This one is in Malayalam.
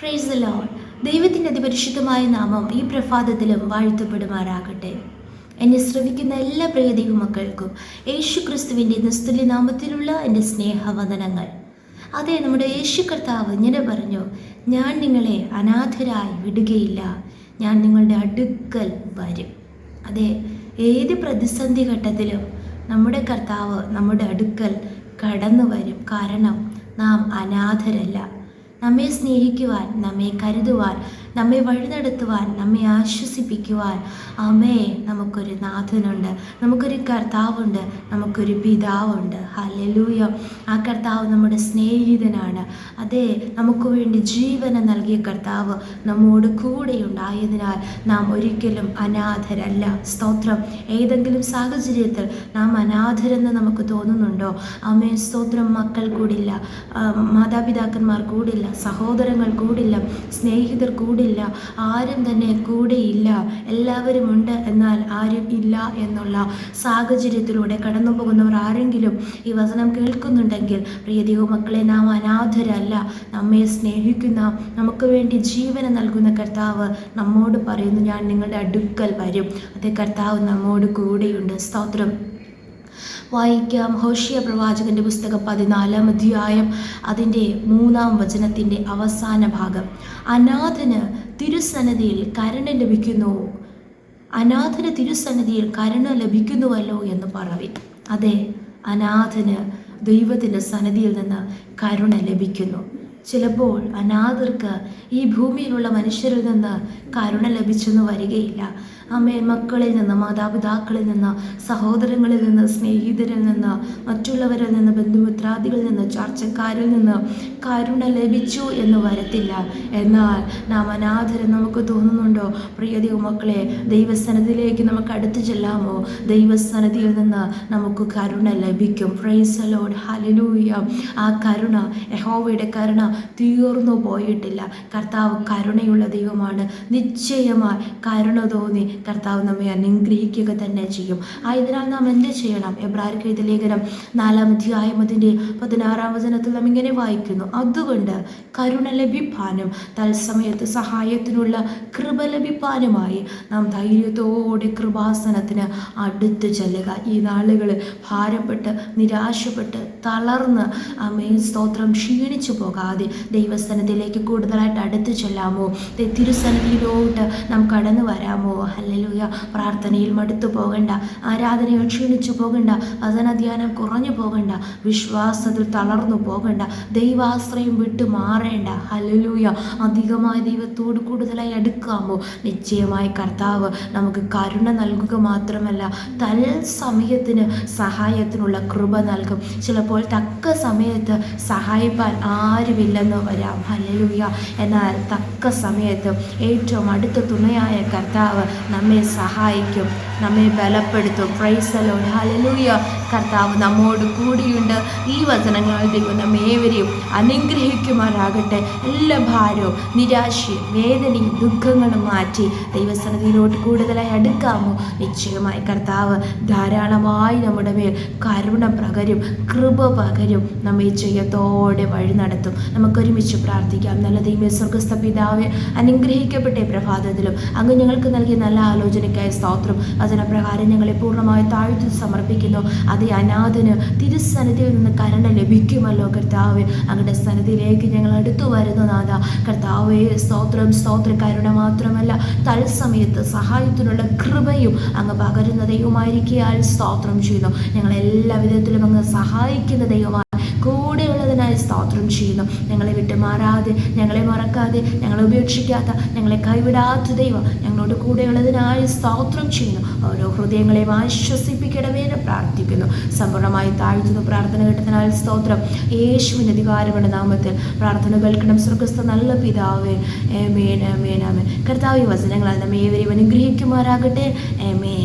പ്രൈസ് ദ ലോർഡ് ദൈവത്തിന്റെ അതിപരിശുദ്ധമായ നാമം ഈ പ്രഭാതത്തിലും വാഴ്ത്തപ്പെടുമാറാകട്ടെ. എന്നെ ശ്രവിക്കുന്ന എല്ലാ പ്രിയ ദൈവമക്കൾക്കും യേശു ക്രിസ്തുവിന്റെ നിസ്തുല്യ നാമത്തിലുള്ള എന്റെ സ്നേഹവന്ദനങ്ങൾ. അതെ നമ്മുടെ യേശു കർത്താവ് ഇങ്ങനെ പറഞ്ഞു ഞാൻ നിങ്ങളെ അനാഥരായി വിടുകയില്ല. ഞാൻ നിങ്ങളുടെ അടുക്കൽ വരും. അതെ ഏത് പ്രതിസന്ധി ഘട്ടത്തിലും നമ്മുടെ കർത്താവ് നമ്മുടെ അടുക്കൽ കടന്നു വരും കാരണം നാം അനാഥരല്ല. നമ്മെ സ്നേഹിക്കുവാൻ നമ്മെ കരുതുവാൻ നമ്മെ വഴിനടത്തുവാൻ നമ്മെ ആശ്വസിപ്പിക്കുവാൻ. അമ്മേ നമുക്കൊരു നാഥനുണ്ട്. നമുക്കൊരു കർത്താവുണ്ട്. നമുക്കൊരു പിതാവുണ്ട്. ഹലലൂയ ആ കർത്താവ് നമ്മുടെ സ്നേഹിതനാണ്. അതെ നമുക്ക് വേണ്ടി ജീവന നൽകിയ കർത്താവ് നമ്മോട് കൂടെയുണ്ടായതിനാൽ നാം ഒരിക്കലും അനാഥരല്ല. സ്തോത്രം. ഏതെങ്കിലും സാഹചര്യത്തിൽ നാം അനാഥരെന്ന് നമുക്ക് തോന്നുന്നുണ്ടോ? അമ്മേ സ്തോത്രം. മക്കൾ കൂടില്ല. മാതാപിതാക്കന്മാർ കൂടില്ല. സഹോദരങ്ങൾ കൂടില്ല. സ്നേഹിതർ കൂടില്ല. ആരും തന്നെ കൂടെയില്ല എല്ലാവരും ഉണ്ട് എന്നാൽ ആരും ഇല്ല എന്നുള്ള സാഹചര്യത്തിലൂടെ കടന്നു പോകുന്നവർ ആരെങ്കിലും ഈ വചനം കേൾക്കുന്നുണ്ടെങ്കിൽ പ്രിയ ദൈവമക്കളെ നാം അനാഥരല്ല. നമ്മെ സ്നേഹിക്കുന്ന നമുക്ക് വേണ്ടി ജീവന നൽകുന്ന കർത്താവ് നമ്മോട് പറയുന്നു ഞാൻ നിങ്ങളുടെ അടുക്കൽ വരും. അതേ കർത്താവ് നമ്മോട് കൂടെയുണ്ട്. സ്തോത്രം. വായിക്കാം. ഹോഷിയ പ്രവാചകന്റെ പുസ്തകം പതിനാലാം അധ്യായം അതിന്റെ മൂന്നാം വചനത്തിന്റെ അവസാന ഭാഗം. അനാഥന് തിരുസന്നതിയിൽ കരുണ ലഭിക്കുന്നു. അനാഥന് തിരുസന്നിധിയിൽ കരുണ ലഭിക്കുന്നുവല്ലോ എന്ന് പറവി. അതെ അനാഥന് ദൈവത്തിന്റെ സന്നിധിയിൽ നിന്ന് കരുണ ലഭിക്കുന്നു. ചിലപ്പോൾ അനാഥർക്ക് ഈ ഭൂമിയിലുള്ള മനുഷ്യരിൽ നിന്ന് കരുണ ലഭിച്ചെന്ന് വരികയില്ല. അമ്മേ മക്കളിൽ നിന്ന് മാതാപിതാക്കളിൽ നിന്ന് സഹോദരങ്ങളിൽ നിന്ന് സ്നേഹിതരിൽ നിന്ന് മറ്റുള്ളവരിൽ നിന്ന് ബന്ധുമിത്രാദികളിൽ നിന്ന് ചർച്ചക്കാരിൽ നിന്ന് കരുണ ലഭിച്ചു എന്ന് വരത്തില്ല. എന്നാൽ നാം അനാഥരം നമുക്ക് തോന്നുന്നുണ്ടോ? പ്രിയ ദൈവമക്കളെ ദൈവസനത്തിലേക്ക് നമുക്ക് അടുത്തു ചെല്ലാമോ? ദൈവസനതിയിൽ നിന്ന് നമുക്ക് കരുണ ലഭിക്കും. പ്രൈസ് ലോഡ് ഹലലൂയ ആ കരുണ യഹോവയുടെ കരുണ തീർന്നു പോയിട്ടില്ല. കർത്താവ് കരുണയുള്ള ദൈവമാണ്. നിശ്ചയമായി കരുണ തോന്നി കർത്താവ് നമ്മെ അനുഗ്രഹിക്കുക തന്നെ ചെയ്യും. ആയതിനാൽ നാം എന്ത് ചെയ്യണം? എബ്രാർക്ക് എഴുതിയ ലേഖനം നാലാം അധ്യായം അതിന്റെ പതിനാറാം വചനത്തിൽ നാം ഇങ്ങനെ വായിക്കുന്നു. അതുകൊണ്ട് കരുണ ലഭിപ്പാനും തത്സമയത്ത് സഹായത്തിനുള്ള കൃപ ലഭിപ്പാനുമായി നാം ധൈര്യത്തോടെ കൃപാസനത്തിന് അടുത്ത് ചെല്ലുക. ഈ നാളുകൾ ഭാരപ്പെട്ട് നിരാശപ്പെട്ട് തളർന്ന് അമ്മേ സ്തോത്രം ക്ഷീണിച്ചു പോകാതെ ദൈവസ്ഥാനത്തിലേക്ക് കൂടുതലായിട്ട് അടുത്ത് ചെല്ലാമോ? തിരുസന്നിധിയിലോട്ട് നാം കടന്നു വരാമോ? ഹല്ലേലൂയ. പ്രാർത്ഥനയിൽ മടുത്തു പോകണ്ട. ആരാധനയിൽ ക്ഷീണിച്ചു പോകണ്ട. വചനധ്യാനം കുറഞ്ഞു പോകണ്ട. വിശ്വാസത്തിൽ തളർന്നു പോകണ്ട. ദൈവാശ്രയം വിട്ടു മാറേണ്ട. ഹലലൂയ അധികമായി ദൈവത്തോട് കൂടുതലായി അടുക്കാമോ? നിശ്ചയമായി കർത്താവ് നമുക്ക് കരുണ നൽകുക മാത്രമല്ല തൽസമയത്തിന് സഹായത്തിനുള്ള കൃപ നൽകും. ചിലപ്പോൾ തക്ക സമയത്ത് സഹായിപ്പാൻ ആരുമില്ലെന്ന് വരാം. ഹലലൂയ എന്നാൽ തക്ക സമയത്ത് ഏറ്റവും അടുത്ത തുണയായ കർത്താവ് നമ്മെ സഹായിക്കും നമ്മെ ബലപ്പെടുത്തും. പ്രൈസലോ ഹലലൂയ കർത്താവ് നമ്മോട് കൂടിയുണ്ട്. ഈ വചനങ്ങൾ ദൈവം നമ്മേവരെയും അനുഗ്രഹിക്കുമാറാകട്ടെ. എല്ലാ ഭാരവും നിരാശയും വേദനയും ദുഃഖങ്ങളും മാറ്റി ദൈവസന്നിധിയിലോട്ട് കൂടുതലായി അടുക്കാമോ? നിശ്ചയമായി കർത്താവ് ധാരാളമായി നമ്മുടെ മേൽ കരുണ പകരും കൃപ പകരും നമ്മെ ചെയ്യത്തോടെ വഴി നടത്തും. നമുക്കൊരുമിച്ച് പ്രാർത്ഥിക്കാം. നല്ല ദൈവ സ്വർഗസ്ഥ പിതാവെ അനുഗ്രഹിക്കപ്പെട്ട പ്രഭാതത്തിലും അങ്ങ് ഞങ്ങൾക്ക് നൽകിയ നല്ല ആലോചനയ്ക്കായ സ്തോത്രം. വചനപ്രകാരം ഞങ്ങളെ പൂർണമായി താഴ്ത്തി സമർപ്പിക്കുന്നു. അതേ അനാഥന് തിരുസന്നിധിയിൽ നിന്ന് കരുണ ലഭിക്കുമല്ലോ കർത്താവ്. അങ്ങയുടെ സന്നിധിയിലേക്ക് ഞങ്ങൾ അടുത്തു വരുന്നു നാഥ. കർത്താവെ സ്തോത്രം സ്തോത്ര. കരുണ മാത്രമല്ല തത്സമയത്ത് സഹായത്തിനുള്ള കൃപയും അങ്ങ് പകരുന്ന ദൈവമായിരിക്കാൽ സ്തോത്രം ചെയ്യുന്നു. ഞങ്ങൾ എല്ലാ വിധത്തിലും അങ്ങ് സഹായിക്കുന്ന ദൈവമായി സ്തോത്രം ചെയ്യുന്നു. ഞങ്ങളെ വിട്ടുമാറാതെ ഞങ്ങളെ മറക്കാതെ ഞങ്ങളെ ഉപേക്ഷിക്കാത്ത ഞങ്ങളെ കൈവിടാത്ത ദൈവം ഞങ്ങളോട് കൂടെയുള്ളതിനായി സ്തോത്രം ചെയ്യുന്നു. ഓരോ ഹൃദയങ്ങളെ ആശ്വസിപ്പിക്കണമേ പ്രാർത്ഥിക്കുന്നു. സമ്പൂർണമായി താഴ്ത്തുന്നു പ്രാർത്ഥന കേട്ടതിനാൽ സ്തോത്രം. യേശുവിന്റെ അധികാരമുള്ള നാമത്തിൽ പ്രാർത്ഥന കേൾക്കണം. സ്വർഗസ്ഥ നല്ല പിതാവേ. ആമേൻ കർത്താവ് വചനങ്ങളാൽ നമ്മെ ഏവരെയും അനുഗ്രഹിക്കുമാറാകട്ടെ. ഏമേ